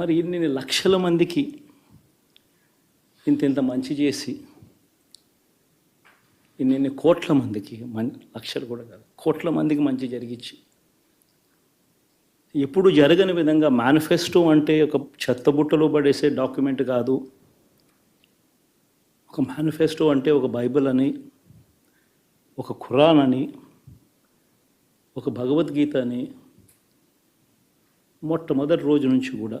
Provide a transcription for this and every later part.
మరి ఇన్ని లక్షల మందికి ఇంత ఇంత మంచి చేసి ఇన్ని కోట్ల మందికి మన్ లక్షలు కూడా కాదు కోట్ల మందికి మంచి జరిగించి ఎప్పుడు జరగని విధంగా మేనిఫెస్టో అంటే ఒక చెత్తబుట్టలో పడేసే డాక్యుమెంట్ కాదు. ఒక మేనిఫెస్టో అంటే ఒక బైబిల్ అని ఒక ఖురాన్ అని ఒక భగవద్గీత అని మొట్టమొదటి రోజు నుంచి కూడా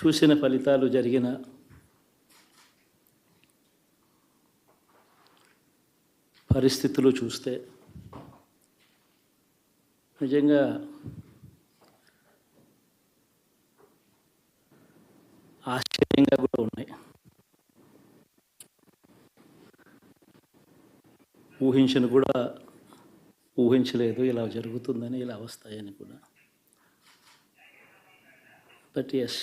చూసిన ఫలితాలు జరిగిన పరిస్థితులు చూస్తే నిజంగా ఆశ్చర్యంగా కూడా ఉన్నాయి. ఊహించను కూడా ఊహించలేదు ఇలా జరుగుతుందని ఇలా వస్తాయని కూడా. బట్ ఎస్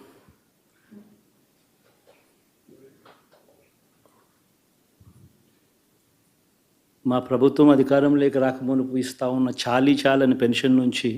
మా ప్రభుత్వం అధికారంలోకి రాకమునుపు ఇస్తా ఉన్న చాలీ చాలని పెన్షన్ నుంచి